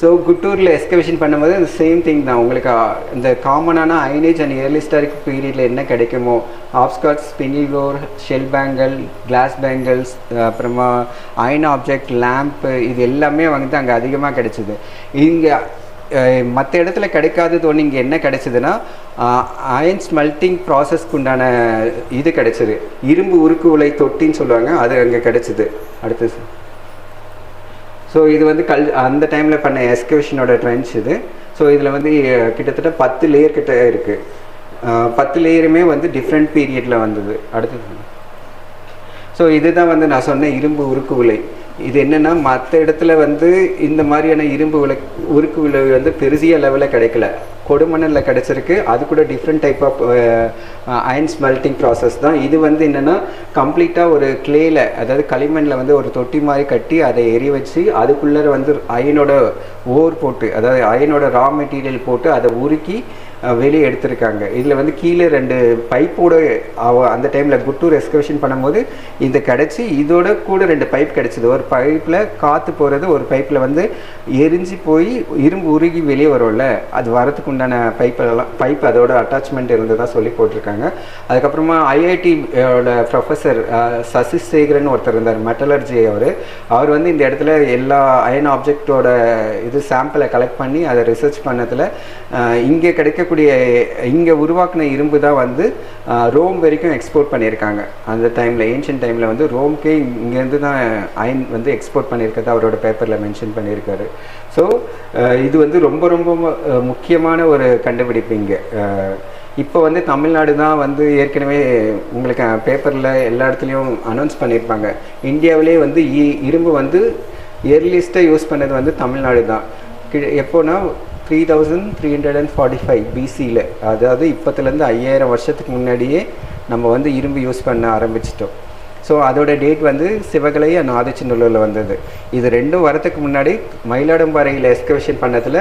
So குட்டூரில் excavation பண்ணும்போது இந்த same thing தான். உங்களுக்கு uh, இந்த காமனான ஐனேஜ் அண்ட் இயர்லி ஹிஸ்டாரிக் பீரியடில் என்ன கிடைக்குமோ ஆப்ஸ்காட் ஸ்பினில் ஷெல் பேங்கிள் கிளாஸ் பேங்கிள்ஸ் அப்புறமா அயன் ஆப்ஜெக்ட் லேம்ப்பு இது எல்லாமே வந்து அங்கே அதிகமாக கிடைச்சிது. இங்கே மற்ற இடத்துல கிடைக்காதது ஒன்று இங்கே என்ன கிடைச்சதுன்னா அயன் ஸ்மெல்ட்டிங் ப்ராசஸ்க்கு உண்டான இது கிடைச்சிது. இரும்பு உருக்கு உலை தொட்டின்னு சொல்லுவாங்க அது அங்கே கிடைச்சிது. அடுத்தது. சார் ஸோ இது வந்து கல் அந்த டைமில் பண்ண எஸ்கவேஷனோட ட்ரென்ச் இது. ஸோ இதில் வந்து கிட்டத்தட்ட பத்து லேயர் கிட்ட இருக்குது பத்து லேயருமே வந்து டிஃப்ரெண்ட் பீரியடில் வந்தது. அடுத்தது. ஸோ இதுதான் வந்து நான் சொன்ன இரும்பு உருக்கு உலை. இது என்னென்னா மற்ற இடத்துல வந்து இந்த மாதிரியான இரும்பு விளை உருக்கு உலை வந்து பெருசிய லெவலில் கிடைக்கல. கொடுமணலில் கிடச்சிருக்கு. அது கூட different type of iron smelting process தான். இது வந்து என்னென்னா கம்ப்ளீட்டாக ஒரு கிளேயில் அதாவது களிமண்ணில் வந்து ஒரு தொட்டி மாதிரி கட்டி அதை எரிய வச்சு அதுக்குள்ளே வந்து அயனோட ஓர் போட்டு அதாவது அயனோட ரா மெட்டீரியல் போட்டு அதை உருக்கி வெளியே எடுத்திருக்காங்க. இதில் வந்து கீழே ரெண்டு பைப்போட அவ அந்த டைமில் குட்டூர் எஸ்கவேஷன் பண்ணும்போது இது கிடச்சி இதோட கூட ரெண்டு பைப் கிடச்சிது. ஒரு பைப்பில் காற்று போகிறது ஒரு பைப்பில் வந்து எரிஞ்சு போய் இரும்பு உருகி வெளியே வரும்ல அது வரத்துக்கு உண்டான பைப்பெல்லாம் பைப் அதோட அட்டாச்மெண்ட் இருந்ததாக சொல்லி போட்டிருக்காங்க. அதுக்கப்புறமா ஐஐடி ப்ரொஃபஸர் சசி சேகரன் ஒருத்தர் இருந்தார் மெட்டலர்ஜி அவர். அவர் வந்து இந்த இடத்துல எல்லா அயன் ஆப்ஜெக்டோட இது சாம்பிளை கலெக்ட் பண்ணி அதை ரிசர்ச் பண்ணதில் இங்கே கிடைக்க கிடைக்கக்கூடிய இங்கே உருவாக்கின இரும்பு தான் வந்து ரோம் வரைக்கும் எக்ஸ்போர்ட் பண்ணியிருக்காங்க. அந்த டைமில் ஏன்ஷியன் டைமில் வந்து ரோம்க்கே இங்கேருந்து தான் அயன் வந்து எக்ஸ்போர்ட் பண்ணியிருக்கிறது அவரோட பேப்பரில் மென்ஷன் பண்ணியிருக்காரு. ஸோ இது வந்து ரொம்ப ரொம்ப முக்கியமான ஒரு கண்டுபிடிப்பு இங்கே. இப்போ வந்து தமிழ்நாடு தான் வந்து ஏற்கனவே உங்களுக்கு பேப்பரில் எல்லா இடத்துலையும் அனௌன்ஸ் பண்ணியிருப்பாங்க. இந்தியாவிலே வந்து இ- இரும்பு வந்து இயர்லிஸ்ட்டாக யூஸ் பண்ணது வந்து தமிழ்நாடு தான். கி- எப்போனா three thousand three hundred and forty five பிசியில் அதாவது இப்போத்துலேருந்து ஐயாயிரம் வருஷத்துக்கு முன்னாடியே நம்ம வந்து இரும்பு யூஸ் பண்ண ஆரம்பிச்சிட்டோம். ஸோ அதோட டேட் வந்து சிவகலை அண்ட் ஆதிச்சநல்லூரில் வந்தது. இது ரெண்டும் வரத்துக்கு முன்னாடி மயிலாடும்பாறையில் எஸ்கவேஷன் பண்ணதில்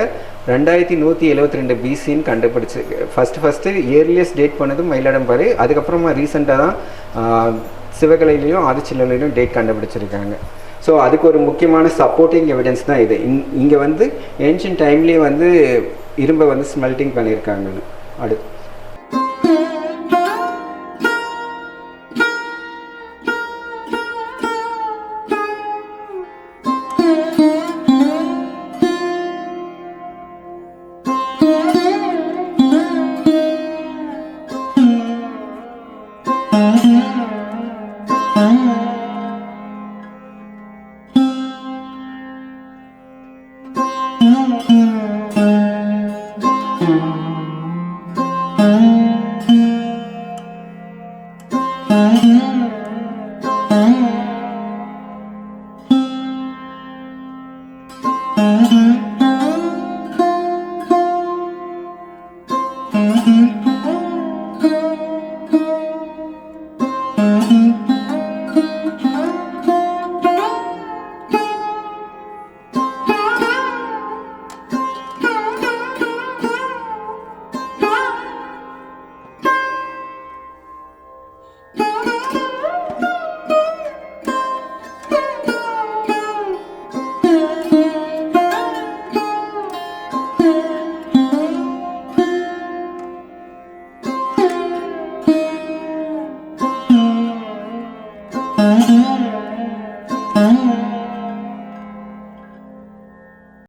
ரெண்டாயிரத்தி நூற்றி எழுபத்தி ரெண்டு பிசின்னு கண்டுபிடிச்சி ஃபஸ்ட்டு ஃபஸ்ட்டு இயர்லியஸ்ட் டேட் பண்ணது மயிலாடும்பாறை. அதுக்கப்புறமா ரீசெண்டாக தான் சிவகலையிலையும் ஆதிச்சநல்லூர்லையும் டேட் கண்டுபிடிச்சிருக்காங்க. ஸோ அதுக்கு ஒரு முக்கியமான சப்போர்ட்டிங் எவிடன்ஸ் தான் இது. இங் இங்கே வந்து ஏன்ஷியன் டைம்லேயே வந்து இரும்பை வந்து ஸ்மெல்ட்டிங் பண்ணியிருக்காங்கன்னு அடுத்து. Müzik